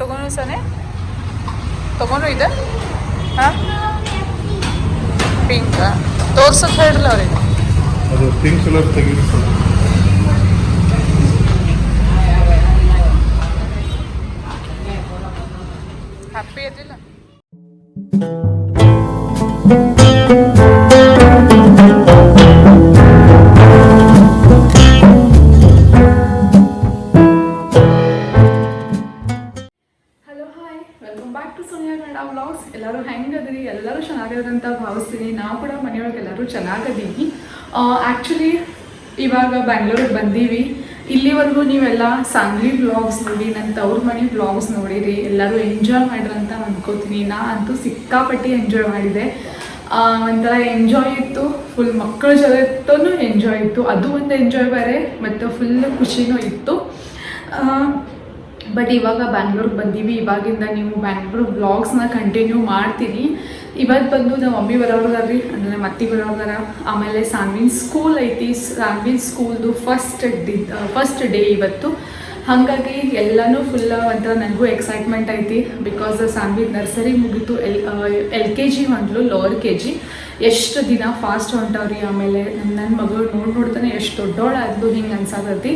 ತಗೊಂಡು ಸನೆ? ತಗೊಂಡು ಇದೆ? ಹಾಂ? ಪಿಂಕ್. ತೋರ್ಸಕ್ಕೆ ಹೇಳಿಲ್ಲ ಅವ್ರಿಗೆ. ಅದು ಪಿಂಕ್ ಕಲರ್ ತೆಗಿಬೇಕು ಮನೆಯೊಳಗೆ ಎಲ್ಲರೂ ಚೆನ್ನಾಗಿದ್ದೀವಿ ಆ್ಯಕ್ಚುಲಿ ಇವಾಗ ಬ್ಯಾಂಗ್ಳೂರಿಗೆ ಬಂದೀವಿ. ಇಲ್ಲಿವರೆಗೂ ನೀವೆಲ್ಲ ಸಾಂಗ್ಲಿ ಬ್ಲಾಗ್ಸ್ ನೋಡಿ ನನ್ನ ತವ್ರ ಮನೆ ಬ್ಲಾಗ್ಸ್ ನೋಡಿರಿ, ಎಲ್ಲರೂ ಎಂಜಾಯ್ ಮಾಡಿರಂತ ಅಂದ್ಕೋತೀನಿ ನಾ ಅಂತೂ ಸಿಕ್ಕಾಪಟ್ಟಿ ಎಂಜಾಯ್ ಮಾಡಿದೆ. ಒಂಥರ ಎಂಜಾಯ್ ಇತ್ತು. ಫುಲ್ ಮಕ್ಕಳ ಜೊತೆನೂ ಎಂಜಾಯ್ ಇತ್ತು. ಅದು ಒಂದು ಎಂಜಾಯ್ ಬೇರೆ, ಮತ್ತು ಫುಲ್ ಖುಷಿನೂ ಇತ್ತು. ಬಟ್ ಇವಾಗ ಬ್ಯಾಂಗ್ಳೂರ್ಗೆ ಬಂದೀವಿ. ಇವಾಗಿಂದ ನೀವು ಬ್ಯಾಂಗ್ಳೂರ್ ಬ್ಲಾಗ್ಸ್ನ ಕಂಟಿನ್ಯೂ ಮಾಡ್ತೀನಿ. ಇವತ್ತು ಬಂದು ನಮ್ಮ ಮಮ್ಮಿ ಬರೋರ್ದಾರ್ರಿ ಅಂದರೆ ನಮ್ಮ ಅತ್ತಿ ಬರೋರ್ಗಾರ, ಆಮೇಲೆ ಸಾನ್ವಿನ್ ಸ್ಕೂಲ್ ಐತಿ. ಸಾನ್ವಿನ್ ಸ್ಕೂಲ್ದು ಫಸ್ಟ್ ಡಿ ಫಸ್ಟ್ ಡೇ ಇವತ್ತು. ಹಾಗಾಗಿ ಎಲ್ಲನೂ ಫುಲ್ ಒಂಥರ ನನಗೂ ಎಕ್ಸೈಟ್ಮೆಂಟ್ ಐತಿ. ಬಿಕಾಸ್ ಸಾನ್ವಿ ನರ್ಸರಿ ಮುಗೀತು, ಎಲ್ ಎಲ್ ಕೆ ಜಿ ಹೊಂಟ್ಲು ಲೋವರ್ ಕೆ ಜಿ. ಎಷ್ಟು ದಿನ ಫಾಸ್ಟ್ ಹೊಂಟವ್ರಿ, ಆಮೇಲೆ ನನ್ನ ನನ್ನ ಮಗಳು ನೋಡಿ ನೋಡ್ತಾನೆ ಎಷ್ಟು ದೊಡ್ಡೋಳಾದ್ಲು ಹಿಂಗೆ ಅನ್ಸಾತೈತಿ.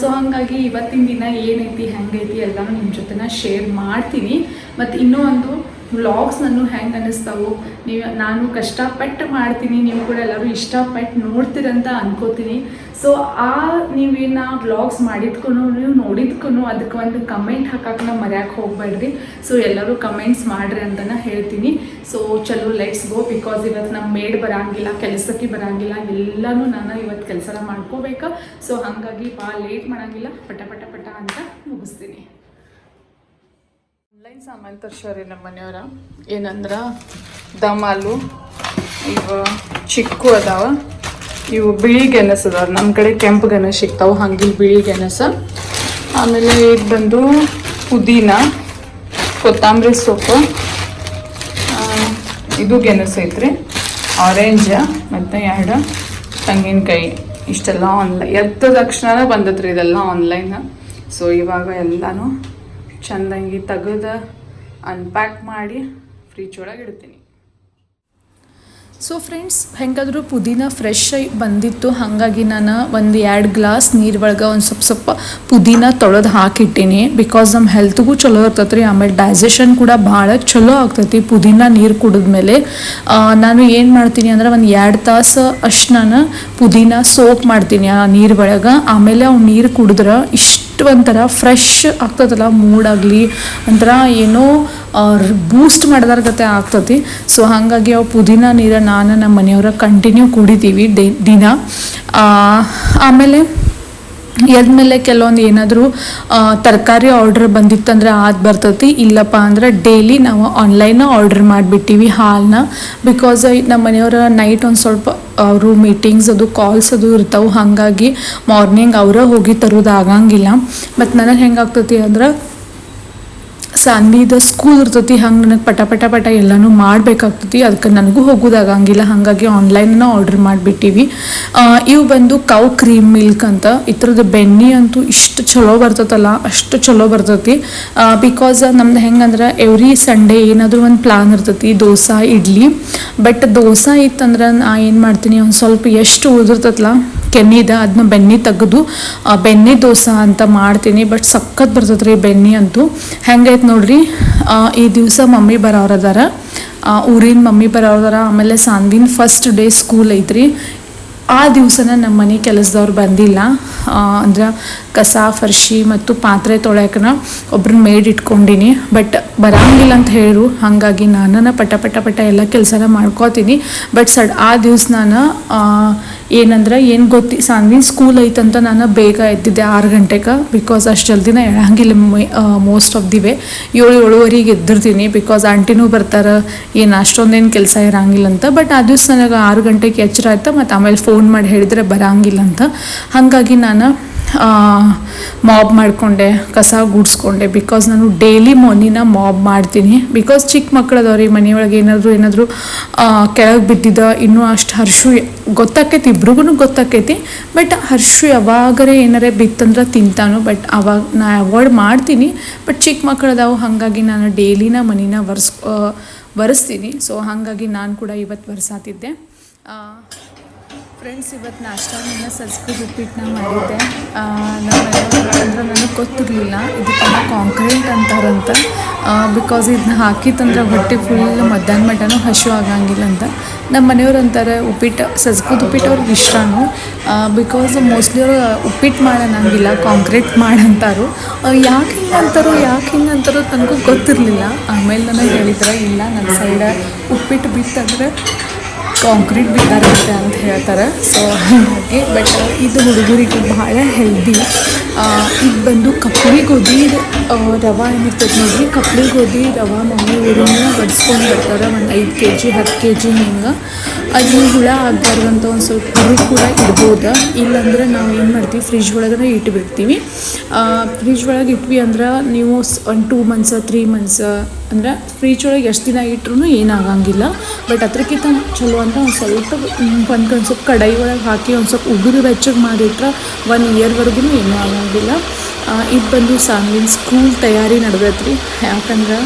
ಸೊ ಹಾಗಾಗಿ ಇವತ್ತಿನ ದಿನ ಏನೈತಿ, ಹೆಂಗೈತಿ ಎಲ್ಲನೂ ನಿಮ್ಮ ಜೊತೆನ ಶೇರ್ ಮಾಡ್ತೀನಿ. ಮತ್ತು ಇನ್ನೂ ಒಂದು ವ್ಲಾಗ್ಸ್ ನಾನು ಹೆಂಗೆ ಅನ್ನಿಸ್ತಾವು, ನೀವು, ನಾನು ಕಷ್ಟಪಟ್ಟು ಮಾಡ್ತೀನಿ, ನೀವು ಕೂಡ ಎಲ್ಲರೂ ಇಷ್ಟಪಟ್ಟು ನೋಡ್ತೀರಂತ ಅನ್ಕೋತೀನಿ. ಸೊ ಆ ನೀವೇನು ವ್ಲಾಗ್ಸ್ ಮಾಡಿದ್ಕೂ ನೀವು ನೋಡಿದ್ಕೂ ಅದಕ್ಕೆ ಒಂದು ಕಮೆಂಟ್ ಹಾಕಕ್ಕೆ ನಾವು ಮರ್ಯಾಕೆ ಹೋಗ್ಬೇಡ್ರಿ. ಸೊ ಎಲ್ಲರೂ ಕಮೆಂಟ್ಸ್ ಮಾಡ್ರಿ ಅಂತಲೇ ಹೇಳ್ತೀನಿ. ಸೊ ಚಲೋ ಲೆಟ್ಸ್ ಗೋ ಬಿಕಾಸ್ ಇವತ್ತು ನಮ್ಮ ಮೇಡ್ ಬರಂಗಿಲ್ಲ, ಕೆಲಸಕ್ಕೆ ಬರಂಗಿಲ್ಲ, ಎಲ್ಲನೂ ನಾನು ಇವತ್ತು ಕೆಲಸ ಮಾಡ್ಕೋಬೇಕು. ಸೊ ಹಾಗಾಗಿ ಭಾಳ ಲೇಟ್ ಮಾಡಂಗಿಲ್ಲ, ಪಟ ಪಟ ಪಟ ಅಂತ ಮುಗಿಸ್ತೀನಿ. ಆನ್ಲೈನ್ ಸಾಮಾನು ತರ್ಸ್ಯಾರಿ ನಮ್ಮ ಮನೆಯವ್ರ. ಏನಂದ್ರೆ ದಮಾಲು ಇವು ಚಿಕ್ಕು ಅದಾವ. ಇವು ಬಿಳಿ ಗೆಣಸು ಅದಾವ. ನಮ್ಮ ಕಡೆ ಕೆಂಪು ಗೆಣಸು ಸಿಗ್ತಾವೆ, ಹಂಗೆ ಬಿಳಿ ಗೆಣಸು. ಆಮೇಲೆ ಇದು ಬಂದು ಪುದೀನ, ಕೊತ್ತಂಬರಿ ಸೊಪ್ಪು. ಇದು ಗೆಣಸು ಐತ್ರಿ. ಆರೆಂಜ್ ಮತ್ತು ಎರಡು ತೆಂಗಿನಕಾಯಿ. ಇಷ್ಟೆಲ್ಲ ಆನ್ಲೈನ್ ಎದ್ದ ತಕ್ಷಣ ಬಂದತ್ರಿ ಇದೆಲ್ಲ ಆನ್ಲೈನ್ ಸೊ ಇವಾಗ ಎಲ್ಲನೂ ಚಂದಂಗಿ ತೆಗೆದು ಅನ್ಪ್ಯಾಕ್ ಮಾಡಿ ಫ್ರಿಜ್ ಒಳಗೆ ಇಡ್ತೀನಿ. ಸೊ ಫ್ರೆಂಡ್ಸ್ ಹೆಂಗಾದರೂ ಪುದೀನ ಫ್ರೆಶ್ ಬಂದಿತ್ತು, ಹಾಗಾಗಿ ನಾನು ಒಂದು ಎರಡು ಗ್ಲಾಸ್ ನೀರು ಒಳಗೆ ಒಂದು ಸ್ವಲ್ಪ ಸ್ವಲ್ಪ ಪುದೀನ ತೊಳೆದು ಹಾಕಿಟ್ಟೀನಿ. ಬಿಕಾಸ್ ನಮ್ಮ ಹೆಲ್ತ್ಗೂ ಚಲೋ ಇರ್ತೈತೆ ರೀ ಆಮೇಲೆ ಡೈಜೆಷನ್ ಕೂಡ ಭಾಳ ಚಲೋ ಆಗ್ತೈತಿ ಪುದೀನ ನೀರು ಕುಡಿದ್ಮೇಲೆ. ನಾನು ಏನು ಮಾಡ್ತೀನಿ ಅಂದ್ರೆ ಒಂದು ಎರಡು ತಾಸು ಅಷ್ಟು ನಾನು ಪುದೀನ ಸೋಪ್ ಮಾಡ್ತೀನಿ ಆ ನೀರು ಒಳಗೆ. ಆಮೇಲೆ ಅವ್ನು ನೀರು ಕುಡಿದ್ರೆ ಇಷ್ಟು ಒಂಥರ ಫ್ರೆಶ್ ಆಗ್ತದಲ್ಲ ಮೂಡಾಗಲಿ ಒಂಥರ ಏನೋ ಬೂಸ್ಟ್ ಮಾಡಿದಾರ್ಗತೆ ಆಗ್ತತಿ. ಸೊ ಹಾಗಾಗಿ ಅವು ಪುದೀನ ನೀರ ನಾನು ನಮ್ಮ ಮನೆಯವರ ಕಂಟಿನ್ಯೂ ಕುಡಿತೀವಿ ಡೇ ದಿನ. ಆಮೇಲೆ ಎದ್ಮೇಲೆ ಕೆಲವೊಂದು ಏನಾದರೂ ತರಕಾರಿ ಆರ್ಡ್ರ್ ಬಂದಿತ್ತಂದ್ರೆ ಅದು ಬರ್ತೈತಿ, ಇಲ್ಲಪ್ಪ ಅಂದ್ರೆ ಡೈಲಿ ನಾವು ಆನ್ಲೈನ್ ಆರ್ಡ್ರ್ ಮಾಡಿಬಿಟ್ಟಿವಿ ಹಾಲನ್ನ ಬಿಕಾಸ್ ನಮ್ಮ ಮನೆಯವರ ನೈಟ್ ಒಂದು ಸ್ವಲ್ಪ ಅವರು ಮೀಟಿಂಗ್ಸ್ ಅದು ಕಾಲ್ಸ್ ಅದು ಇರ್ತಾವೆ, ಹಾಗಾಗಿ ಮಾರ್ನಿಂಗ್ ಅವರ ಹೋಗಿ ತರೋದು ಆಗಂಗಿಲ್ಲ. ಮತ್ತು ನನಗೆ ಹೆಂಗಾಗ್ತೈತಿ ಅಂದ್ರೆ ಸಾನ್ವಿದ ಸ್ಕೂಲ್ ಇರ್ತೈತಿ, ಹಂಗೆ ನನಗೆ ಪಟ ಪಟ ಪಟ ಎಲ್ಲಾನು ಮಾಡಬೇಕಾಗ್ತೈತಿ. ಅದಕ್ಕೆ ನನಗೂ ಹೋಗೋದಾಗಂಗಿಲ್ಲ ಹಾಗಾಗಿ ಆನ್ಲೈನ್ನ ಆರ್ಡರ್ ಮಾಡಿಬಿಟ್ಟಿವಿ. ಇವು ಬಂದು ಕೌ ಕ್ರೀಮ್ ಮಿಲ್ಕ್ ಅಂತ. ಇದ್ರದ್ದು ಬೆಣ್ಣೆ ಅಂತೂ ಇಷ್ಟು ಚಲೋ ಬರ್ತೈತಲ್ಲ, ಅಷ್ಟು ಚಲೋ ಬರ್ತೈತಿ. ಬಿಕಾಸ್ ನಮ್ದು ಹೆಂಗಂದ್ರೆ ಎವ್ರಿ ಸಂಡೇ ಏನಾದರೂ ಒಂದು ಪ್ಲಾನ್ ಇರ್ತೈತಿ, ದೋಸೆ, ಇಡ್ಲಿ. ಬಟ್ ದೋಸೆ ಇತ್ತಂದ್ರೆ ನಾ ಏನು ಮಾಡ್ತೀನಿ, ಒಂದು ಸ್ವಲ್ಪ ಎಷ್ಟು ಉಳಿದಿರ್ತೈತಲ್ಲ ಕೆನ್ನಿದ ಅದನ್ನ ಬೆಣ್ಣೆ ತೆಗೆದು ಬೆಣ್ಣೆ ದೋಸೆ ಅಂತ ಮಾಡ್ತೀನಿ ಬಟ್ ಸಖತ್ ಬರ್ತೈತೆ ರೀ ಬೆಣ್ಣೆ ಅಂತೂ. ಹೆಂಗೈತೆ ನೋಡ್ರಿ ಈ ದಿವಸ ಮಮ್ಮಿ ಬರೋರದಾರ ಊರಿನ ಮಮ್ಮಿ ಬರೋರದಾರ ಆಮೇಲೆ ಸಾನ್ವಿನ್ ಫಸ್ಟ್ ಡೇ ಸ್ಕೂಲ್ ಐತ್ರಿ. ಆ ದಿವಸನ ನಮ್ಮ ಮನೆ ಕೆಲಸದವ್ರು ಬಂದಿಲ್ಲ ಅಂದ್ರೆ ಕಸ, ಫರ್ಶಿ ಮತ್ತು ಪಾತ್ರೆ ತೊಳ್ಯಾಕನ ಒಬ್ರನ್ನ ಮೇಡ್ ಇಟ್ಕೊಂಡಿನಿ ಬಟ್ ಬರಂಗಿಲ್ಲ ಅಂತ ಹೇಳು ಹಾಗಾಗಿ ನಾನು ಪಟ ಪಟ ಪಟ ಎಲ್ಲ ಕೆಲಸನ ಮಾಡ್ಕೋತೀನಿ ಬಟ್ ಸಡ್ ಆ ದಿವ್ಸ ನಾನು ಏನಂದ್ರೆ, ಏನು ಗೊತ್ತಿ ಸಾನ್ವಿನ್ ಸ್ಕೂಲ್ ಐತಂತ ನಾನು ಬೇಗ ಎದ್ದಿದ್ದೆ ಆರು ಗಂಟೆಗೆ ಬಿಕಾಸ್ ಅಷ್ಟು ಜಲ್ದಿನ ಎಳಂಗಿಲ್ಲ ಮೋಸ್ಟ್ ಆಫ್ ದಿ ವೇ ಏಳು, ಏಳುವರೆಗೆ ಎದ್ದಿರ್ತೀನಿ ಬಿಕಾಸ್ ಆಂಟಿನೂ ಬರ್ತಾರೆ, ಏನು ಅಷ್ಟೊಂದೇನು ಕೆಲಸ ಇರಂಗಿಲ್ಲ ಅಂತ. ಬಟ್ ಆ ದಿವ್ಸ ನನಗೆ ಆರು ಗಂಟೆಗೆ ಎಚ್ಚರ ಆಯ್ತು, ಮತ್ತು ಆಮೇಲೆ ಫೋನ್ ಮಾಡಿ ಹೇಳಿದ್ರೆ ಬರಂಗಿಲ್ಲ ಅಂತ. ಹಾಗಾಗಿ ನಾನು ಮಾಬ್ ಮಾಡಿಕೊಂಡೆ, ಕಸ ಗುಡಿಸ್ಕೊಂಡೆ. ಬಿಕಾಸ್ ನಾನು ಡೈಲಿ ಮನಿನ ಮಾಬ್ ಮಾಡ್ತೀನಿ. ಬಿಕಾಸ್ ಚಿಕ್ಕ ಮಕ್ಕಳದವ್ರಿ ಮನೆಯೊಳಗೆ ಏನಾದರೂ ಏನಾದರೂ ಕೆಳಗೆ ಬಿದ್ದಿದ್ದ ಇನ್ನೂ ಅಷ್ಟು ಹರ್ಷು ಗೊತ್ತಾಕೈತಿ ಇಬ್ರಿಗೂ ಗೊತ್ತಾಕೈತಿ. ಬಟ್ ಹರ್ಷು ಯಾವಾಗರೇ ಏನಾರೇ ಬಿತ್ತಂದ್ರೆ ತಿಂತಾನು. ಬಟ್ ಅವಾಗ ನಾ ಅವಾಯ್ಡ್ ಮಾಡ್ತೀನಿ. ಬಟ್ ಚಿಕ್ಕ ಮಕ್ಕಳದಾವು ಹಾಗಾಗಿ ನಾನು ಡೈಲಿನ ಮನಿನ ಒರೆಸ್ ಒರೆಸ್ತೀನಿ ಸೊ ಹಾಗಾಗಿ ನಾನು ಕೂಡ ಇವತ್ತು ಒರೆಸಾತಿದ್ದೆ ಫ್ರೆಂಡ್ಸ್, ಇವತ್ತು ನಾಷ್ಟ ನನ್ನ ಸಜ್ಕದ ಉಪ್ಪಿಟ್ಟನ್ನ ಮಾಡಿದ್ದೆ ಅಂದ್ರೆ ನನಗೆ ಗೊತ್ತಿರಲಿಲ್ಲ. ಇದಕ್ಕೆಲ್ಲ ಕಾಂಕ್ರೀಟ್ ಅಂತಾರಂತ. ಬಿಕಾಸ್ ಇದನ್ನ ಹಾಕಿತ್ತಂದ್ರೆ ಹೊಟ್ಟೆ ಫುಲ್ ಮಧ್ಯಾಹ್ನ ಮಟನೂ ಹಸು ಆಗಂಗಿಲ್ಲ ಅಂತ. ನಮ್ಮ ಮನೆಯವ್ರು ಅಂತಾರೆ, ಉಪ್ಪಿಟ್ಟು ಸಸ್ಕುದ ಉಪ್ಪಿಟ್ಟು ಅವ್ರಿಗೆ ಇಷ್ಟನೂ ಬಿಕಾಸ್ ಮೋಸ್ಟ್ಲಿ ಅವ್ರು ಉಪ್ಪಿಟ್ಟು ಮಾಡೋಣಂಗಿಲ್ಲ ಕಾಂಕ್ರೀಟ್ ಮಾಡಂತಾರು. ಯಾಕೆ ಹಿಂಗೆ ಅಂತಾರೋ, ಯಾಕೆ ಹಿಂಗೆ ಅಂತಾರೋ ತನಗೂ ಗೊತ್ತಿರಲಿಲ್ಲ. ಆಮೇಲೆ ನನಗೆ ಹೇಳಿದ್ರೆ, ಇಲ್ಲ ನನ್ನ ಸೈಡ ಉಪ್ಪಿಟ್ಟು ಬಿತ್ತಂದ್ರೆ ಕಾಂಕ್ರೀಟ್ ಬಿದ್ದಾರುತ್ತೆ ಅಂತ ಹೇಳ್ತಾರೆ. ಸೊ ಹಾಗಾಗಿ ಬಟ್ ಇದು ಹುಡುಗರಿಗೆ ಭಾಳ ಹೆಲ್ದಿ ಇದು ಬಂದು ಕಪ್ಲಿ ಗೋಧಿ ರವೆ ಏನಿರ್ತೈತೆ ನೋಡ್ರಿ? ಕಪ್ಲಿ ಗೋಧಿ, ರವೆ ಮಮ್ಮಿ ಊರಿಂದ ಬಡಿಸ್ಕೊಂಡು ಬರ್ತಾರೆ. ಒಂದು ಐದು ಕೆ ಜಿ ಹತ್ತು ಕೆ ಜಿ ಹಿಂಗೆ ಅದು ಹುಳ ಆಗಬಾರ್ದಂತ ಒಂದು ಸ್ವಲ್ಪ ಕೂಡ ಇಡ್ಬೋದು? ಇಲ್ಲಾಂದ್ರೆ ನಾವು ಏನು ಮಾಡ್ತೀವಿ ಫ್ರಿಜ್ ಒಳಗಡೆ ಇಟ್ಬಿಡ್ತೀವಿ. ಫ್ರಿಜ್ ಒಳಗೆ ಇಟ್ವಿ ಅಂದ್ರೆ ನೀವು ಒಂದು ಟೂ ಮಂತ್ಸ್ ತ್ರೀ ಮಂತ್ಸ ಅಂದ್ರೆ ಫ್ರಿಜ್ ಒಳಗೆ ಎಷ್ಟು ದಿನ ಇಟ್ರೂ ಏನಾಗಂಗಿಲ್ಲ. ಬಟ್ ಅದಕ್ಕಿಂತ ಚಲೋ ಅಂತ ಒಂದು ಸ್ವಲ್ಪ, ಒಂದು ಒಂದು ಸ್ವಲ್ಪ ಕಡಾಯಿ ಒಳಗೆ ಹಾಕಿ ಒಂದು ಸ್ವಲ್ಪ ಉಗುರು ಬೆಚ್ಚಗೆ ಮಾಡಿಟ್ರೆ ಒನ್ ಇಯರ್ವರೆಗೂ ಏನೂ ಆಗಂಗಿಲ್ಲ. ಇದು ಬಂದು ಸಾಂಗಿನ ಸ್ಕೂಲ್ ತಯಾರಿ ನಡೆದೈತ್ರಿ. ಯಾಕಂದ್ರೆ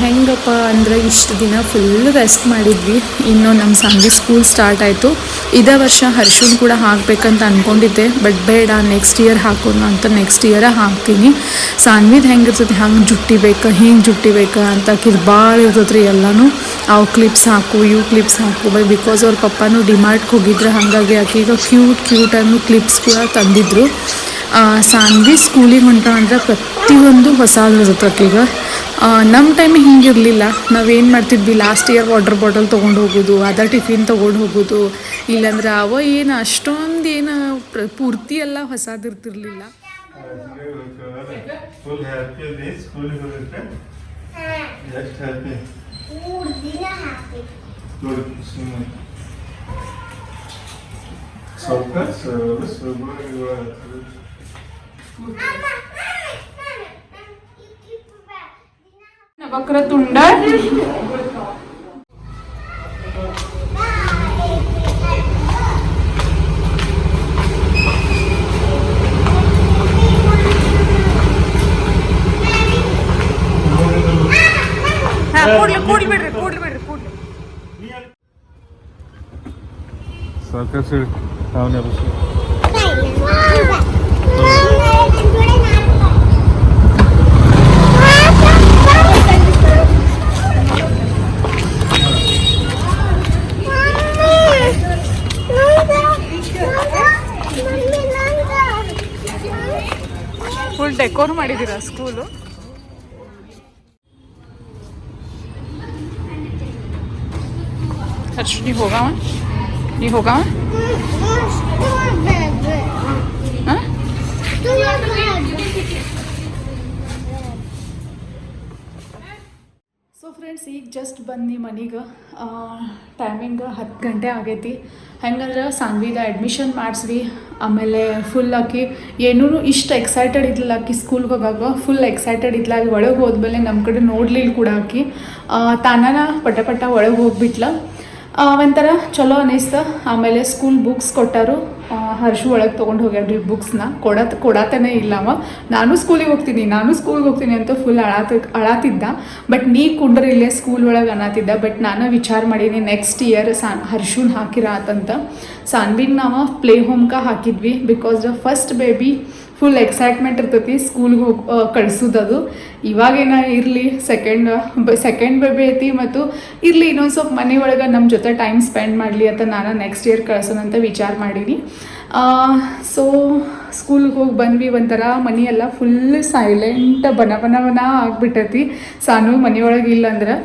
ಹೆಂಗಪ್ಪ ಅಂದ್ರೆ ಇಷ್ಟು ದಿನ ಫುಲ್ ರೆಸ್ಟ್ ಮಾಡಿದ್ವಿ. ಇನ್ನು ನಮ್ಮ ಸಂಜೆ ಸ್ಕೂಲ್ ಸ್ಟಾರ್ಟ್ ಆಯಿತು. ಇದೇ ವರ್ಷ ಹರ್ಷನ್ ಕೂಡ ಹಾಕಬೇಕಂತ ಅಂದ್ಕೊಂಡಿದ್ದೆ ಬಟ್ ಬೇಡ ನೆಕ್ಸ್ಟ್ ಇಯರ್ ಹಾಕೋಣ ಅಂತ ನೆಕ್ಸ್ಟ್ ಇಯರ ಹಾಕ್ತೀನಿ. ಸಾನ್ವಿದ್ ಹೆಂಗಿರ್ತೈತಿ, ಹಂಗೆ ಜುಟ್ಟಿ ಬೇಕಾ, ಹಿಂಗೆ ಜುಟ್ಟಿ ಬೇಕಾ ಅಂತ ಕಿರ್ ಭಾಳ ಇರ್ತೈತೆ ರೀ ಎಲ್ಲನೂ. ಅವು ಕ್ಲಿಪ್ಸ್ ಹಾಕು, ಇವು ಕ್ಲಿಪ್ಸ್ ಹಾಕು. ಬೈ ಬಿಕಾಸ್ ಅವ್ರ ಪಪ್ಪನೂ ಡಿಮಾರ್ಟ್ಗೆ ಹೋಗಿದ್ರೆ ಹಾಗಾಗಿ ಆಕೀಗ ಕ್ಯೂಟ್ ಕ್ಯೂಟ್ ಅನ್ನೋ ಕ್ಲಿಪ್ಸ್ ಕೂಡ ತಂದಿದ್ರು. ಸಾನ್ವಿ ಸ್ಕೂಲಿಗೆ ಹೊಂಟ ಅಂದ್ರೆ ಪ್ರತಿಯೊಂದು ಹೊಸದು ಇರುತ್ತೆ ಈಗ. ನಮ್ಮ ಟೈಮ್ ಹಿಂಗಿರಲಿಲ್ಲ. ನಾವೇನು ಮಾಡ್ತಿದ್ವಿ? ಲಾಸ್ಟ್ ಇಯರ್ ವಾಟರ್ ಬಾಟಲ್ ತೊಗೊಂಡು ಹೋಗೋದು ಅದ ಟಿಫಿನ್ ತೊಗೊಂಡು ಹೋಗೋದು. ಇಲ್ಲಾಂದ್ರೆ ಅವ ಏನು, ಅಷ್ಟೊಂದು ಏನು ಪ್ರ- ಪೂರ್ತಿ ಎಲ್ಲ ಹೊಸದಿರ್ತಿರ್ಲಿಲ್ಲ ಫುಲ್ ಹ್ಯಾಪಿ ಅದಿ ಸ್ಕೂಲಿಗೆ ಹೋಗಿದ್ರೆ ಎಷ್ಟು ಹ್ಯಾಪಿ ಮೂರು ದಿನ ಹಾಕಿ ನೋಡಿ ಸುಮ್ಮನೆ ಸ್ವಲ್ಪ ನವಕ್ರ ತುಂಡ ಕೂಡ್ಲಿ ಬಿಡ್ರಿ ಬಿಡ್ರಿ ಕೂಡ್ಲಿ ಸಾಕಷ್ಟು ಹೇಳಿ ಅವನೇ ಡೆಕೋರ್ ಮಾಡಿದ್ದೀರಾ ಸ್ಕೂಲು ಹರ್ಷ ನೀ ಹೋಗಾವ? ನೀ ಹೋಗಾವ? ಫ್ರೆಂಡ್ಸ್ ಈಗ ಜಸ್ಟ್ ಬಂದು ಮನೆಗೆ ಟೈಮಿಂಗ್ ಹತ್ತು ಗಂಟೆ ಆಗೈತಿ. ಹೆಂಗಂದ್ರೆ ಸಾನ್ವಿದ ಅಡ್ಮಿಷನ್ ಮಾಡಿಸ್ರಿ, ಆಮೇಲೆ ಫುಲ್ ಆಕಿ ಏನೂ ಇಷ್ಟು ಎಕ್ಸೈಟೆಡ್ ಇದ್ದಿಲ್ಲ ಆಕಿ ಸ್ಕೂಲ್ಗೆ ಹೋಗಾಗ ಫುಲ್ ಎಕ್ಸೈಟೆಡ್ ಇದ್ಲ ಅಲ್ಲಿ ಒಳಗೆ ಹೋದ್ಮೇಲೆ ನಮ್ಮ ಕಡೆ ನೋಡ್ಲಿಲ್ಲ ಕೂಡ ಆಕಿ. ತಾನಾನ ಪಟ ಪಟ ಒಳಗೆ ಹೋಗ್ಬಿಟ್ಲ. ಒಂಥರ ಚಲೋ ಅನಿಸ್ತು. ಆಮೇಲೆ ಸ್ಕೂಲ್ ಬುಕ್ಸ್ ಕೊಟ್ಟಾರು. ಹರ್ಷು ಒಳಗೆ ತೊಗೊಂಡು ಹೋಗ್ಯಾಡ್ರಿ ಬುಕ್ಸ್ನ ಕೊಡತ್ ಕೊಡತನೇ ಇಲ್ಲವ ನಾನು ಸ್ಕೂಲಿಗೆ ಹೋಗ್ತೀನಿ. ನಾನು ಸ್ಕೂಲ್ಗೆ ಹೋಗ್ತೀನಿ ಅಂತ ಫುಲ್ ಅಳಾತ ಅಳಾತಿದ್ದ. ಬಟ್ ನೀ ಕುಂಡ್ರಿ ಇಲ್ಲೇ ಸ್ಕೂಲ್ ಒಳಗೆ ಅನ್ನತಿದ್ದ ಬಟ್ ನಾನು ವಿಚಾರ ಮಾಡೀನಿ ನೆಕ್ಸ್ಟ್ ಇಯರ್ ಸಾನ್ ಹರ್ಷುನ್ ಹಾಕಿರ ಆತಂತ ಸಾನ್ವಿನ್ ನಾವು ಪ್ಲೇ ಹೋಮ್ಕ ಹಾಕಿದ್ವಿ. Because the first baby full excitement ಇರ್ತೈತಿ ಸ್ಕೂಲ್ಗೆ ಹೋಗಿ ಕಳಿಸೋದದು ಇವಾಗೇನ ಇರಲಿ ಸೆಕೆಂಡ್ ಸೆಕೆಂಡ್ ಬೇಬಿ ಐತಿ ಮತ್ತು ಇರಲಿ ಇನ್ನೊಂದು ಸ್ವಲ್ಪ ಮನೆ ಒಳಗೆ ನಮ್ಮ ಜೊತೆ ಟೈಮ್ ಸ್ಪೆಂಡ್ ಮಾಡಲಿ ಅಂತ ನಾನು ನೆಕ್ಸ್ಟ್ ಇಯರ್ ಕಳ್ಸೋಣ ಅಂತ ವಿಚಾರ ಮಾಡೀನಿ. ಸೊ ಸ್ಕೂಲ್ಗೆ ಹೋಗಿ ಬಂದ್ವಿ ಒಂಥರ ಮನೆಯೆಲ್ಲ ಫುಲ್ ಸೈಲೆಂಟ್ ಬನ ಬನ ಬನ ಆಗಿಬಿಟ್ಟೈತಿ. ಸಾನು ಮನೆಯೊಳಗೆ ಇಲ್ಲ ಅಂದ್ರೆ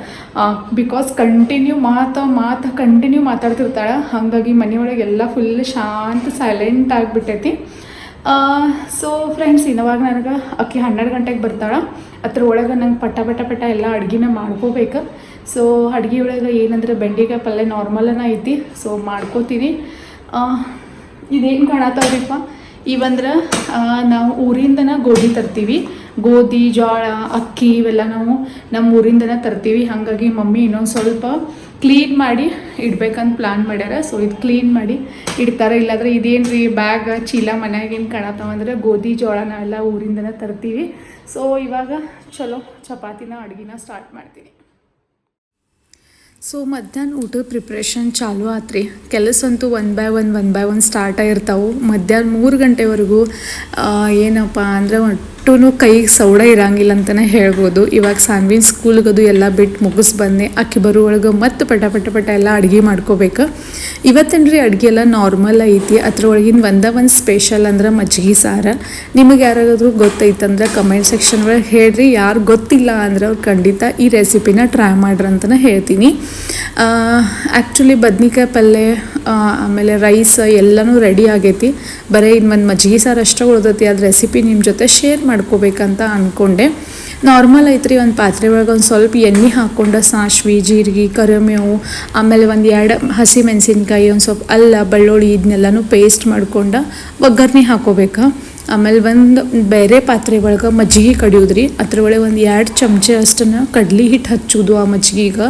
ಬಿಕಾಸ್ ಕಂಟಿನ್ಯೂ ಮಾತಾ ಮಾತಾ ಕಂಟಿನ್ಯೂ ಮಾತಾಡ್ತಿರ್ತಾಳೆ. ಹಾಗಾಗಿ ಮನೆಯೊಳಗೆಲ್ಲ ಫುಲ್ ಶಾಂತ ಸೈಲೆಂಟ್ ಆಗಿಬಿಟ್ಟೈತಿ. ಸೊ ಫ್ರೆಂಡ್ಸ್ ಇನ್ನವಾಗ ನನಗೆ ಅಕ್ಕಿ ಹನ್ನೆರಡು ಗಂಟೆಗೆ ಬರ್ತಾಳೆ. ಅದ್ರ ಒಳಗೆ ನಂಗೆ ಪಟ ಪಟ್ಟ ಪಟ್ಟ ಎಲ್ಲ ಅಡ್ಗೆನ ಮಾಡ್ಕೋಬೇಕು. ಸೊ ಅಡ್ಗೆ ಒಳಗೆ ಏನಂದ್ರೆ ಬೆಂಡೆಕಾಯಿ ಪಲ್ಯ ನಾರ್ಮಲನ ಐತಿ ಸೊ ಮಾಡ್ಕೋತೀನಿ. ಇದೇನು ಕಾಣತ್ತವ್ರಿಪ್ಪ ಇವಂದ್ರೆ ನಾವು ಊರಿಂದನ ಗೋಧಿ ತರ್ತೀವಿ. ಗೋಧಿ ಜೋಳ ಅಕ್ಕಿ ಇವೆಲ್ಲ ನಾವು ನಮ್ಮ ಊರಿಂದನ ತರ್ತೀವಿ. ಹಾಗಾಗಿ ಮಮ್ಮಿ ಇನ್ನೊಂದು ಸ್ವಲ್ಪ ಕ್ಲೀನ್ ಮಾಡಿ ಇಡ್ಬೇಕಂತ ಪ್ಲ್ಯಾನ್ ಮಾಡ್ಯಾರ. ಸೊ ಇದು ಕ್ಲೀನ್ ಮಾಡಿ ಇಡ್ತಾರೆ. ಇಲ್ಲಾಂದ್ರೆ ಇದೇನು ರೀ ಬ್ಯಾಗ್ ಚೀಲ, ಮನೆಯಾಗೇನು ಕಾಣತ್ತವಂದ್ರೆ ಗೋಧಿ, ಜೋಳ ನಾವೆಲ್ಲ ಊರಿಂದನ ತರ್ತೀವಿ. ಸೊ ಇವಾಗ ಚಲೋ ಚಪಾತಿನ, ಅಡುಗೆನ ಸ್ಟಾರ್ಟ್ ಮಾಡ್ತೀನಿ. ಸೊ ಮಧ್ಯಾಹ್ನ ಊಟದ ಪ್ರಿಪ್ರೇಷನ್ ಚಾಲು ಆತ್ರಿ. ಕೆಲಸ ಅಂತೂ one by one one by one start ಆಗಿರ್ತಾವೆ. ಮಧ್ಯಾಹ್ನ ಮೂರು ಗಂಟೆವರೆಗೂ ಏನಪ್ಪ ಅಂದರೆ ಒಟ್ಟು ಕೈಗೆ ಸೌಡ ಇರಂಗಿಲ್ಲ ಅಂತಲೇ ಹೇಳ್ಬೋದು. ಇವಾಗ ಸಾನ್ವಿನ್ ಸ್ಕೂಲ್ಗದು ಎಲ್ಲ ಬಿಟ್ಟು ಮುಗಿಸ್ ಬಂದೆ ಅಕ್ಕಿ ಬರುವೊಳಗೆ ಮತ್ತೆ ಪಟ ಪಟ ಪಟ ಎಲ್ಲ ಅಡುಗೆ ಮಾಡ್ಕೋಬೇಕು. ಇವತ್ತಿನ ರೀ ಅಡುಗೆ ಎಲ್ಲ ನಾರ್ಮಲ್ ಐತಿ, ಅದ್ರೊಳಗಿನ ಒಂದ ಒಂದು ಸ್ಪೆಷಲ್ ಅಂದ್ರೆ ಮಜ್ಜಿಗೆ ಸಾರ. ನಿಮಗೆ ಯಾರಾದರೂ ಗೊತ್ತೈತಂದ್ರೆ ಕಮೆಂಟ್ ಸೆಕ್ಷನ್ ಒಳಗೆ ಹೇಳ್ರಿ, ಯಾರು ಗೊತ್ತಿಲ್ಲ ಅಂದ್ರೆ ಅವ್ರು ಖಂಡಿತ ಈ ರೆಸಿಪಿನ ಟ್ರೈ ಮಾಡ್ರಿ ಅಂತಲೇ ಹೇಳ್ತೀನಿ. ಆ್ಯಕ್ಚುಲಿ ಬದ್ನಿಕಾಯಿ ಪಲ್ಯ ಆಮೇಲೆ ರೈಸ್ ಎಲ್ಲನೂ ರೆಡಿ ಆಗೈತಿ. ಬರೀ ಇನ್ನು ಒಂದು ಮಜ್ಜಿಗೆ ಸಾರು ಅಷ್ಟೇ ಉಳ್ದೈತಿ, ಅದು ರೆಸಿಪಿ ನಿಮ್ಮ ಜೊತೆ ಶೇರ್ ಮಾಡ್ಕೋಬೇಕಂತ ಅಂದ್ಕೊಂಡೆ ನಾರ್ಮಲ್ ಐತ್ರಿ ಒಂದು ಪಾತ್ರೆ ಒಳಗೆ ಒಂದು ಸ್ವಲ್ಪ ಎಣ್ಣೆ ಹಾಕ್ಕೊಂಡು ಸಾಸ್ವಿ, ಜೀರಿಗೆ, ಕರಿಮೇವು, ಆಮೇಲೆ ಒಂದು ಎರಡು ಹಸಿ ಮೆಣಸಿನ್ಕಾಯಿ, ಒಂದು ಸ್ವಲ್ಪ ಅಲ್ಲ, ಬೆಳ್ಳುಳ್ಳಿ ಇದನ್ನೆಲ್ಲನೂ ಪೇಸ್ಟ್ ಮಾಡ್ಕೊಂಡು ಒಗ್ಗರಣೆ ಹಾಕೋಬೇಕು. ಆಮೇಲೆ ಒಂದು ಬೇರೆ ಪಾತ್ರೆ ಒಳಗೆ ಮಜ್ಜಿಗೆ ಕಡಿಯೋದ್ರಿ. ಅದ್ರೊಳಗೆ ಒಂದು ಎರಡು ಚಮಚ ಅಷ್ಟನ್ನು ಕಡ್ಲಿ ಹಿಟ್ಟು ಹಚ್ಚೋದು ಆ ಮಜ್ಜಿಗೆಗೆ.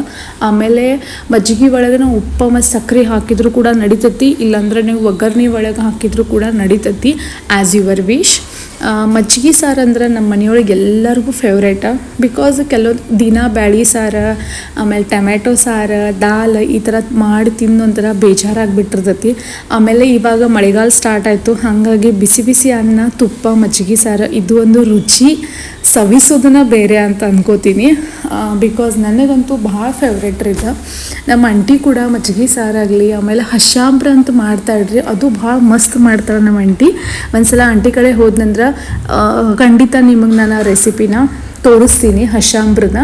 ಆಮೇಲೆ ಮಜ್ಜಿಗೆ ಒಳಗೆ ನಾವು ಉಪ್ಪು ಮತ್ತು ಸಕ್ಕರೆ ಹಾಕಿದ್ರು ಕೂಡ ನಡಿತೈತಿ. ಇಲ್ಲಾಂದ್ರೆ ನೀವು ಒಗ್ಗರಣೆ ಒಳಗೆ ಹಾಕಿದ್ರು ಕೂಡ ನಡಿತೈತಿ. ಆ್ಯಸ್ ಯುವರ್ ವಿಶ್ ಮಜ್ಜಿಗೆ ಸಾರು ಅಂದ್ರೆ ನಮ್ಮ ಮನೆಯೊಳಗೆ ಎಲ್ಲರಿಗೂ ಫೇವ್ರೇಟ ಬಿಕಾಸ್ ಕೆಲವೊಂದು ದಿನ ಬ್ಯಾಳಿ ಸಾರು, ಆಮೇಲೆ ಟೊಮ್ಯಾಟೊ ಸಾರು, ದಾಲ್ ಈ ಥರ ಮಾಡಿ ತಿಂದು ಒಂಥರ ಬೇಜಾರಾಗಿಬಿಟ್ಟಿರ್ತೈತಿ. ಆಮೇಲೆ ಇವಾಗ ಮಳೆಗಾಲ ಸ್ಟಾರ್ಟ್ ಆಯಿತು. ಹಾಗಾಗಿ ಬಿಸಿ ಬಿಸಿ ಅನ್ನ, ತುಪ್ಪ, ಮಜ್ಜಿಗೆ ಸಾರು, ಇದು ಒಂದು ರುಚಿ. ಸವಿಸೋದನ್ನ ಬೇರೆ ಅಂತ ಅನ್ಕೋತೀನಿ. ಬಿಕಾಸ್ ನನಗಂತೂ ಭಾಳ ಫೇವ್ರೇಟ್ ರೀ ಇದು. ನಮ್ಮ ಅಂಟಿ ಕೂಡ ಮಜ್ಜಿಗೆ ಸಾರಾಗಲಿ ಆಮೇಲೆ ಹಶಾಂಬ್ರ ಅಂತ ಮಾಡ್ತಾಳ್ರಿ ಅದು ಭಾಳ ಮಸ್ತ್ ಮಾಡ್ತಾಳೆ ನಮ್ಮ ಅಂಟಿ ಒಂದ್ಸಲ ಅಂಟಿ ಕಡೆ ಹೋದ್ನಂದ್ರೆ ಖಂಡಿತ ನಿಮಗೆ ನಾನು ಆ ರೆಸಿಪಿನ ತೋರಿಸ್ತೀನಿ ಹಶಾಂಬ್ರನ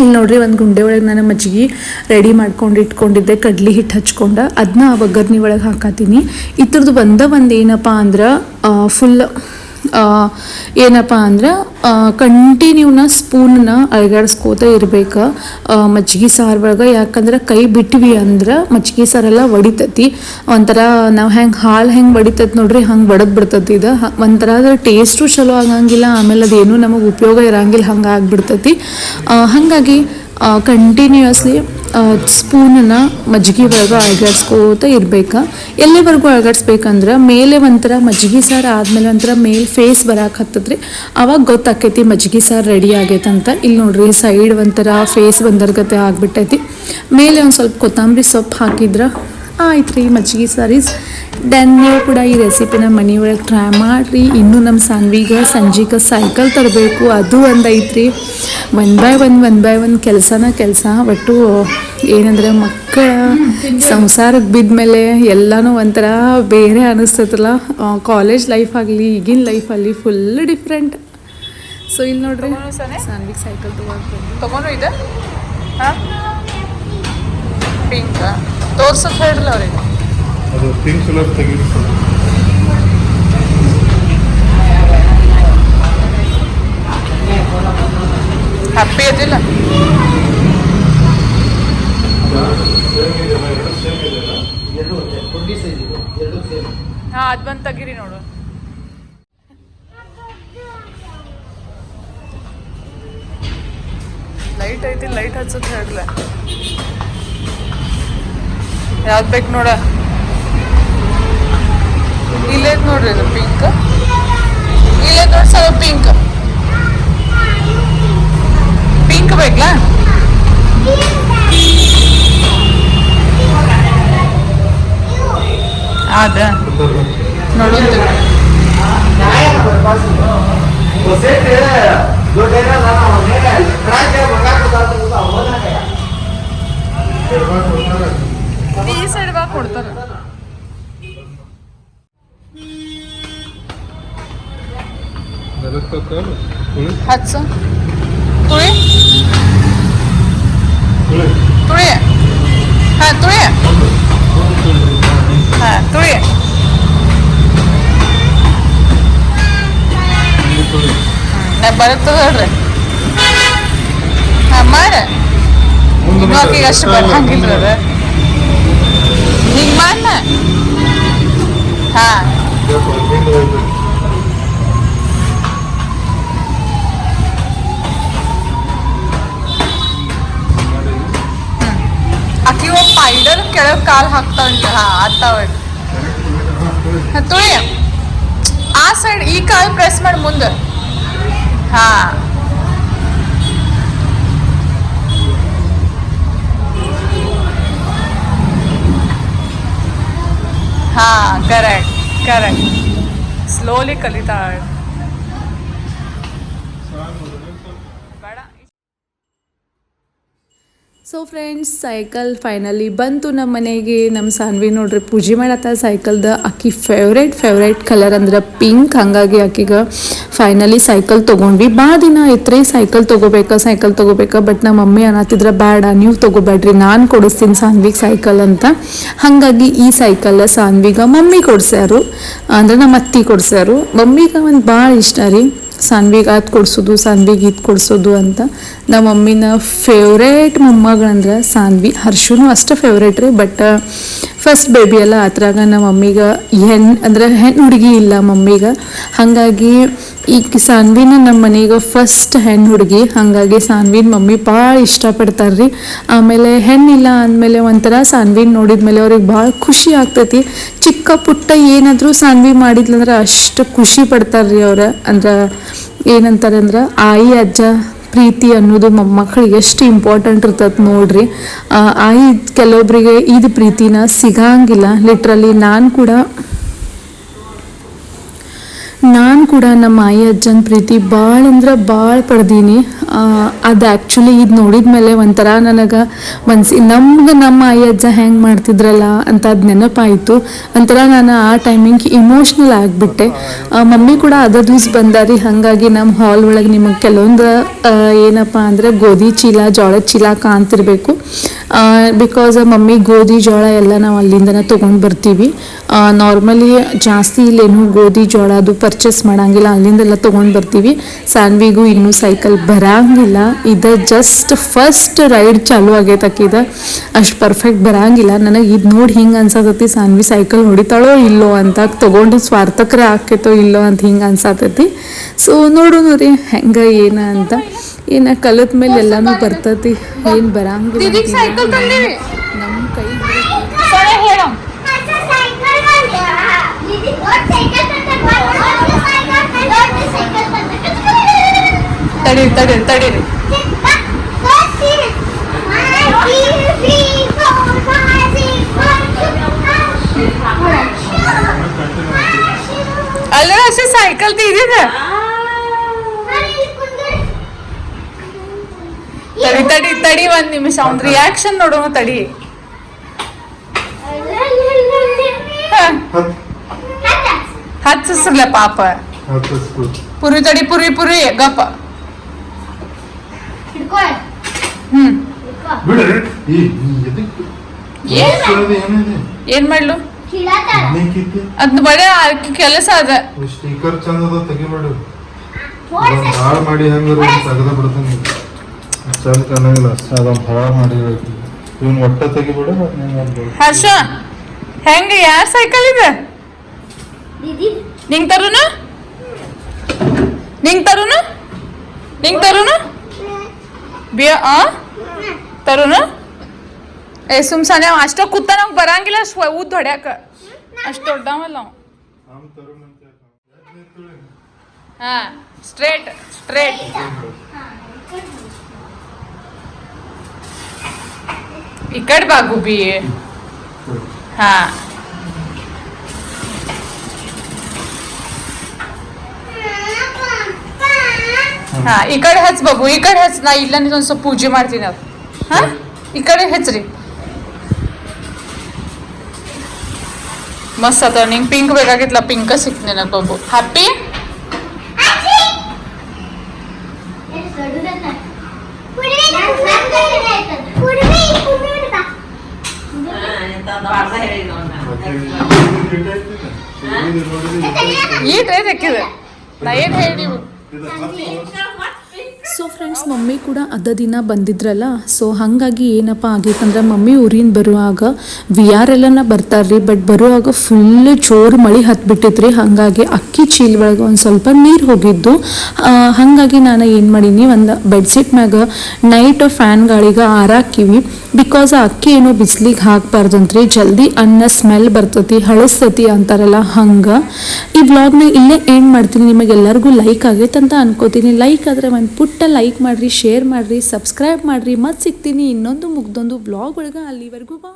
ಇಲ್ಲಿ ನೋಡ್ರಿ ಒಂದು ಗುಂಡೆ ಒಳಗೆ ನಾನು ಮಜ್ಜಿಗೆ ರೆಡಿ ಮಾಡ್ಕೊಂಡು ಇಟ್ಕೊಂಡಿದ್ದೆ, ಕಡ್ಲಿ ಹಿಟ್ಟು ಹಚ್ಕೊಂಡು. ಅದನ್ನ ಒಗ್ಗರ್ನಿ ಒಳಗೆ ಹಾಕತ್ತೀನಿ ಈ ಥರದ್ದು ಬಂದ ಒಂದು ಏನಪ್ಪ ಅಂದ್ರೆ ಫುಲ್ ಏನಪ್ಪ ಅಂದ್ರೆ ಕಂಟಿನ್ಯೂನ ಸ್ಪೂನ್ನ ಅಳಗಾಡಿಸ್ಕೋತ ಇರ್ಬೇಕು. ಮಜ್ಜಿಗೆ ಸಾರು ಒಳಗೆ, ಯಾಕಂದ್ರೆ ಕೈ ಬಿಟ್ವಿ ಅಂದ್ರೆ ಮಜ್ಜಿಗೆ ಸಾರೆಲ್ಲ ಒಡಿತತಿ. ಒಂಥರ ನಾವು ಹೆಂಗೆ ಹಾಲು ಹೆಂಗೆ ಒಡಿತೈತಿ ನೋಡ್ರಿ, ಹಂಗೆ ಬಡದ್ ಬಿಡ್ತತಿ ಇದು. ಒಂಥರ ಅದ್ರ ಟೇಸ್ಟು ಚಲೋ ಆಗಂಗಿಲ್ಲ, ಆಮೇಲೆ ಅದೇನು ನಮಗೆ ಉಪಯೋಗ ಇರಂಗಿಲ್ಲ, ಹಂಗೆ ಆಗಿಬಿಡ್ತತಿ. ಹಾಗಾಗಿ ಕಂಟಿನ್ಯೂಸ್ಲಿ ಸ್ಪೂನನ್ನ ಮಜ್ಜಿಗೆ ಒಳಗೆ ಅಳಗಾಡ್ಸ್ಕೋತ ಇರ್ಬೇಕು. ಎಲ್ಲಿವರೆಗೂ ಅಳಗಾಡ್ಸ್ಬೇಕಂದ್ರೆ ಮೇಲೆ ಒಂಥರ ಮಜ್ಜಿಗೆ ಸಾರು ಆದಮೇಲೆ ಒಂಥರ ಮೇಲೆ ಫೇಸ್ ಬರಕ್ಕೆ ಹತ್ತದ್ರಿ ಅವಾಗ ಗೊತ್ತಾಕೈತಿ ಮಜ್ಜಿಗೆ ಸಾರು ರೆಡಿ ಆಗೈತೆ ಅಂತ ಇಲ್ಲಿ ನೋಡ್ರಿ ಸೈಡ್ ಒಂಥರ ಫೇಸ್ ಬಂದರ್ಗತೆ ಆಗಿಬಿಟ್ಟೈತಿ. ಮೇಲೆ ಒಂದು ಸ್ವಲ್ಪ ಕೊತ್ತಂಬರಿ ಸೊಪ್ಪು ಹಾಕಿದ್ರೆ ಆಯ್ತು ರೀ ಮಜ್ಜಿಗೆ ಸಾರೀಸ್. ದೆನ್ ನೀವು ಕೂಡ ಈ ರೆಸಿಪಿನ ಮನೆಯೊಳಗೆ ಟ್ರೈ ಮಾಡಿರಿ. ಇನ್ನೂ ನಮ್ಮ ಸಾನ್ವಿಗ, ಸಂಜೆಗೆ ಸೈಕಲ್ ತರಬೇಕು. ಅದು ಒಂದು ಐತ್ರಿ one by one one by one ಕೆಲಸನ ಕೆಲಸ. ಒಟ್ಟು ಏನಂದರೆ ಮಕ್ಕಳ ಸಂಸಾರಕ್ಕೆ ಬಿದ್ಮೇಲೆ ಎಲ್ಲನೂ ಒಂಥರ ಬೇರೆ ಅನಿಸ್ತೈತಲ್ಲ. ಕಾಲೇಜ್ ಲೈಫ್ ಆಗಲಿ, ಈಗಿನ ಲೈಫಲ್ಲಿ ಫುಲ್ ಡಿಫ್ರೆಂಟ್ ಸೊ ಇಲ್ಲಿ ನೋಡ್ರಿ. ಸಾನ್ವಿಗೆ ಸೈಕಲ್ ತಗೊಂಡು ತಗೊಂಡು ಇದೆ? ಪಿಂಕ್ ತೋರ್ಸಕ್ ಹೇಳ್ರಲ್ಲ ಅವ್ರಿಗೆ ಅದು ಪಿಂಕ್ ಕಲರ್ ತೆಗೀರಿ ಸರ್ ಹ್ಯಾಪಿ ಅದಿಲ್ಲ ಹಾಂ ಅದು ಬಂದು ತೆಗೀರಿ ನೋಡು ಲೈಟ್ ಐತಿ ಲೈಟ್ ಹಚ್ಚೋದು ಹೇಳ್ರಲ್ಲ ಯಾವ್ದು ಬೇಕು ನೋಡ. ಇಲ್ಲೇ ನೋಡ್ರಿ ಇದು ಪಿಂಕ್ ಇಲ್ಲೇ ನೋಡಿ ಸರ್ ಪಿಂಕ್ ಪಿಂಕ್ ಬೇಕಲ್ಲ ಅದ ನೋಡೋದು Você ಈ ಸೈಡ್ ಕೊಡ್ತಾರ. ತುಳಿ? ತುಳಿ. ಹಾ ತುಳಿ. ಹಾ, ತುಳಿ. ಬರುತ್ತದ ಹೇಳ್ರಿ. ಹಾ ಮಾಡ ಅಷ್ಟು ಬರಂಗಿಲ್ಲ ಅದ. ಹಿಂಗೆ ಮಾಡ ಹಾ ಆಕಿ ಒಬ್ಬ ಪೈಡಲ್ ಕೆಳಗ್ ಕಾಲ್ ಹಾಕ್ತಾವ ಹಾ ಆತಾವ ತುಳಿ ಆ ಸೈಡ್ ಈ ಕಾಲ್ ಪ್ರೆಸ್ ಮಾಡಿ ಮುಂದೆ ಹಾ हाँ करेक्ट करेक्ट स्लोली कलिता है ಸೊ ಫ್ರೆಂಡ್ಸ್ ಸೈಕಲ್ ಫೈನಲಿ ಬಂತು ನಮ್ಮ ಮನೆಗೆ. ನಮ್ಮ ಸಾನ್ವಿ ನೋಡ್ರಿ, ಪೂಜೆ ಮಾಡತ್ತ ಸೈಕಲ್ದ ಆಕಿ ಫೇವ್ರೇಟ್ ಫೇವ್ರೇಟ್ ಕಲರ್ ಅಂದ್ರೆ ಪಿಂಕ್ ಹಾಗಾಗಿ ಆಕಿಗೆ ಫೈನಲಿ ಸೈಕಲ್ ತೊಗೊಂಡ್ವಿ. ಭಾಳ ದಿನ ಐತ್ರಿ ಸೈಕಲ್ ತೊಗೋಬೇಕಾ ಸೈಕಲ್ ತೊಗೋಬೇಕಾ ಬಟ್ ನಮ್ಮ ಮಮ್ಮಿ ಅನ್ನತ್ತಿದ್ರ ಬೇಡ ನೀವು ತೊಗೋಬೇಡ್ರಿ, ನಾನು ಕೊಡಿಸ್ತೀನಿ ಸಾನ್ವಿಗೆ ಸೈಕಲ್ ಅಂತ. ಹಾಗಾಗಿ ಈ ಸೈಕಲ್ ಸಾನ್ವಿಗ ಮಮ್ಮಿ ಕೊಡ್ಸ್ಯಾರು. ಅಂದ್ರೆ ನಮ್ಮ ಅತ್ತಿ ಕೊಡ್ಸ್ಯಾರು. ಮಮ್ಮಿಗೆ ಒಂದು ಭಾಳ ಇಷ್ಟ ರೀ. ಸಾನ್ವಿಗೆ ಅದು ಕೊಡ್ಸೋದು, ಸಾನ್ವಿಗೆ ಇದು ಕೊಡ್ಸೋದು ಅಂತ. ನಮ್ಮ ಮಮ್ಮಿನ ಫೇವ್ರೇಟ್ ಮೊಮ್ಮಗಳಂದ್ರೆ ಸಾನ್ವಿ, ಹರ್ಷುನು ಅಷ್ಟೇ ಫೇವ್ರೇಟ್ ರೀ ಬಟ್ ಫಸ್ಟ್ ಬೇಬಿ ಅಲ್ಲ ಅದ್ರಾಗ ನಮ್ಮ ಮಮ್ಮಿಗೆ ಹೆಣ್ಣು ಅಂದ್ರೆ ಹೆಣ್ಣು ಹುಡುಗಿ ಇಲ್ಲ ಮಮ್ಮಿಗೆ. ಹಾಗಾಗಿ ಈ ಸಾನ್ವಿನ ನಮ್ಮ ಮನೆಗೆ ಫಸ್ಟ್ ಹೆಣ್ಣು ಹುಡುಗಿ, ಹಾಗಾಗಿ ಸಾನ್ವಿನ ಮಮ್ಮಿ ಭಾಳ ಇಷ್ಟಪಡ್ತಾರೆ ರೀ ಆಮೇಲೆ ಹೆಣ್ಣಿಲ್ಲ ಅಂದಮೇಲೆ ಒಂಥರ ಸಾನ್ವಿನ ನೋಡಿದ್ಮೇಲೆ ಅವ್ರಿಗೆ ಭಾಳ ಖುಷಿ ಆಗ್ತೈತಿ. ಚಿಕ್ಕ ಪುಟ್ಟ ಏನಾದರೂ ಸಾನ್ವಿ ಮಾಡಿದ್ಲಂದ್ರೆ ಅಷ್ಟು ಖುಷಿ ಪಡ್ತಾರೆ ರೀ ಅವ್ರು. ಅಂದ್ರೆ ಏನಂತಾರೆ ಅಂದ್ರೆ ಆಯಿ, ಅಜ್ಜ, ಪ್ರೀತಿ ಅನ್ನೋದು ಮೊಮ್ಮಕ್ಕಳಿಗೆ ಎಷ್ಟು ಇಂಪಾರ್ಟೆಂಟ್ ಇರ್ತದೆ ನೋಡ್ರಿ. ಆಯಿ ಕೆಲವೊಬ್ಬರಿಗೆ ಇದು ಪ್ರೀತಿನ ಸಿಗಂಗಿಲ್ಲ. ಲಿಟ್ರಲಿ ನಾನು ಕೂಡ ನಾನು ಕೂಡ ನಮ್ಮ ಆಯಿ ಅಜ್ಜನ ಪ್ರೀತಿ ಭಾಳ ಅಂದ್ರೆ ಭಾಳ ಪಡೆದೀನಿ. ಅದು ಆ್ಯಕ್ಚುಲಿ ಇದು ನೋಡಿದ ಮೇಲೆ ಒಂಥರ ನನಗೆ ಮನ್ಸಿ, ನಮ್ಗೆ ನಮ್ಮ ಆಯಿ ಅಜ್ಜ ಹೆಂಗೆ ಮಾಡ್ತಿದ್ರಲ್ಲ ಅಂತ ಅದು ನೆನಪಾಯಿತು. ಒಂಥರ ನಾನು ಆ ಟೈಮಿಂಗ್ ಇಮೋಷ್ನಲ್ ಆಗಿಬಿಟ್ಟೆ. ಮಮ್ಮಿ ಕೂಡ ಅದ ದಿವ್ಸ ಬಂದಾರಿ, ಹಾಗಾಗಿ ನಮ್ಮ ಹಾಲ್ ಒಳಗೆ ನಿಮಗೆ ಕೆಲವೊಂದು ಏನಪ್ಪ ಅಂದರೆ ಗೋಧಿ ಚೀಲ, ಜೋಳದ ಚೀಲ ಕಾಣ್ತಿರ್ಬೇಕು. ಬಿಕಾಸ್ ಮಮ್ಮಿ ಗೋಧಿ, ಜೋಳ ಎಲ್ಲ ನಾವು ಅಲ್ಲಿಂದನೇ ತೊಗೊಂಡು ಬರ್ತೀವಿ. ನಾರ್ಮಲಿ ಜಾಸ್ತಿ ಇಲ್ಲೇನು ಗೋಧಿ, ಜೋಳ ಅದು ಪರ್ಚೇಸ್ ಮಾಡಂಗಿಲ್ಲ ಅಲ್ಲಿಂದೆಲ್ಲ ತೊಗೊಂಡು ಬರ್ತೀವಿ. ಸಾನ್ವಿಗೂ ಇನ್ನೂ ಸೈಕಲ್ ಬರಂಗಿಲ್ಲ. ಇದು ಜಸ್ಟ್ ಫಸ್ಟ್ ರೈಡ್ ಚಾಲು ಆಗೈತೆ ಆಕಿದ ಅಷ್ಟು ಪರ್ಫೆಕ್ಟ್ ಬರಂಗಿಲ್ಲ. ನನಗೆ ಇದು ನೋಡಿ ಹಿಂಗೆ ಅನ್ಸತೈತಿ ಸಾನ್ವಿ ಸೈಕಲ್ ಹೊಡಿತಾಳೋ ಇಲ್ಲೋ ಅಂತ ತೊಗೊಂಡು ಸ್ವಾರ್ಥಕರೇ ಆಕೈತೋ ಇಲ್ಲೋ ಅಂತ ಹಿಂಗೆ ಅನ್ಸತೈತಿ. ಸೊ ನೋಡು ರೀ ಹೆಂಗೆ ಏನ ಅಂತ. ಏನ ಕಲಿತ ಮೇಲೆ ಎಲ್ಲಾನು ಬರ್ತೈತಿ. ಏನು ಬರಂಗಿಲ್ಲ ನಮ್ಮ ಕೈ ತಡೀರಿ ತಡೀರಿ ತಡೀರಿ ಅಲ್ಲ ಅಷ್ಟೇ ಸೈಕಲ್ ತೀರಿದೆ ತಡಿ ತಡಿ ತಡಿ ಒಂದ್ ನಿಮಿಷ ಅವ್ನ್ ರಿಯಾಕ್ಷನ್ ನೋಡೋಣ ತಡಿ ಹ, ಹಚ್ಚಿಸ್ರಲ್ಲ ಪಾಪ ಪುರಿ ತಡಿ ಪುರಿ ಪುರಿ ಗಪ್ಪ ಹ್ಮ್. ಬಿಡ್ರಿ. ಈ ಎದಕ್ಕೆ? ಏನ್ ಮಾಡ್ಲು? ಅದ್ ಬರೇ ಕೆಲಸ ಅದ. ಸ್ಟಿಕರ್ ಚಂದ ಅದ ತೆಗಿಬೇಡು ಹಾಳು ಮಾಡಿ ಹೆಂಗಾರ ತೆಗೆದ ಬಿಡ್ತಾನೆ. ಚಂದ ಕಾಣಂಗಿಲ್ಲ ಅದೊಂದು ಹಾಳು ಮಾಡಿ ಇವನ್ ಒಟ್ಟ ತೆಗಿಬಿಡು. ಹರ್ಷ ಹೆಂಗ ಯಾರ್ ಸೈಕಲ್ ಇದೆ? ನಿಂಗ್ ತರುನು? ನಿಂಗ್ ತರುನು? ನಿಂಗ್ ತರುನು? ಬಿಯ ಆ? ತರುನ ಏ ಸುಮ್ಸನೆ ಅವ ಅಷ್ಟ ಕೂತ ನಮ್ಗೆ ಬರಂಗಿಲ್ಲ ಸ್ವ ಉದ್ದ ಹೊಡ್ಯಾಕ ಅಷ್ಟು ದೊಡ್ಡವಲ್ಲ ಅವ ಅವ್ನ್ ತರುಣ್ ಅಂತ ಹೇಳ್ತಾನೆ. ಹಾ ಸ್ಟ್ರೇಟ್ ಸ್ಟ್ರೇಟ್ ಈ ಕಡೆ ಬಾ ಗುಬಿ ಹಾ ಹಾ ಈ ಕಡೆ ಹಚ್ ಬಾಬು ಈ ಕಡೆ ಹಚ್ ನಾ ಇಲ್ಲ ನೀನು ಒಂದ್ ಸ್ವಲ್ಪ ಪೂಜೆ ಮಾಡ್ತೀನಿ ಅದು ಹಾ? ಈ ಕಡೆ ಹಚ್ರಿ. ಮಸ್ತ್ ಅದ ನಿಂಗೆ ಪಿಂಕ್ ಬೇಕಾಗಿತ್ತಲ್ಲ ಪಿಂಕ ಸಿಕ್ತು ನಿನಗೆ ಬಾಬು. ಹ್ಯಾಪಿ ಈ ಟ್ರೈ ತೆಕ್ಕಿದೆ ನಾ ಏನ್ ಹೇಳಿ ಸೊ ಫ್ರೆಂಡ್ಸ್ ಮಮ್ಮಿ ಕೂಡ ಅದ ದಿನ ಬಂದಿದ್ರಲ್ಲ ಸೊ ಹಾಗಾಗಿ ಏನಪ್ಪ ಆಗೈತಂದ್ರೆ ಮಮ್ಮಿ ಊರಿಂದ ಬರುವಾಗ ವಿ ಆರ್ ಎಲ್ಲನ ಬರ್ತಾರ್ರಿ ಬಟ್ ಬರುವಾಗ ಫುಲ್ ಜೋರು ಮಳೆ ಹತ್ಬಿಟ್ಟಿದ್ರಿ ಹಾಗಾಗಿ ಅಕ್ಕಿ ಚೀಲ ಒಳಗೆ ಒಂದು ಸ್ವಲ್ಪ ನೀರು ಹೋಗಿದ್ದು. ಹಾಗಾಗಿ ನಾನು ಏನು ಮಾಡೀನಿ, ಒಂದು ಬೆಡ್ಶೀಟ್ ಮ್ಯಾಗ ನೈಟ್ ಫ್ಯಾನ್ ಗಾಳಿಗೆ ಆರಾಕಿವಿ ಬಿಕಾಸ್ ಆ ಅಕ್ಕಿ ಏನು ಬಿಸಿಲಿಗೆ ಹಾಕ್ಬಾರ್ದಂತ್ರಿ, ಜಲ್ದಿ ಅನ್ನ ಸ್ಮೆಲ್ ಬರ್ತತಿ, ಹಳಸ್ತತಿ ಅಂತಾರಲ್ಲ, ಹಂಗೆ. ಈ ಬ್ಲಾಗ್ನ ಇಲ್ಲೇ ಎಂಡ್ ಮಾಡ್ತೀನಿ, ನಿಮಗೆಲ್ಲರಿಗೂ ಲೈಕ್ ಆಗೈತೆ ಅಂತ ಅನ್ಕೋತೀನಿ. ಲೈಕ್ ಆದರೆ ಒಂದು ಪುಟ್ಟ ಲೈಕ್ ಮಾಡಿರಿ ಶೇರ್ ಮಾಡಿರಿ ಸಬ್ಸ್ಕ್ರೈಬ್ ಮಾಡಿರಿ. ಮತ್ತು ಸಿಗ್ತೀನಿ ಇನ್ನೊಂದು ಮುಗ್ದೊಂದು ಬ್ಲಾಗ್ ಒಳಗೆ ಅಲ್ಲಿವರೆಗೂ ಬಾ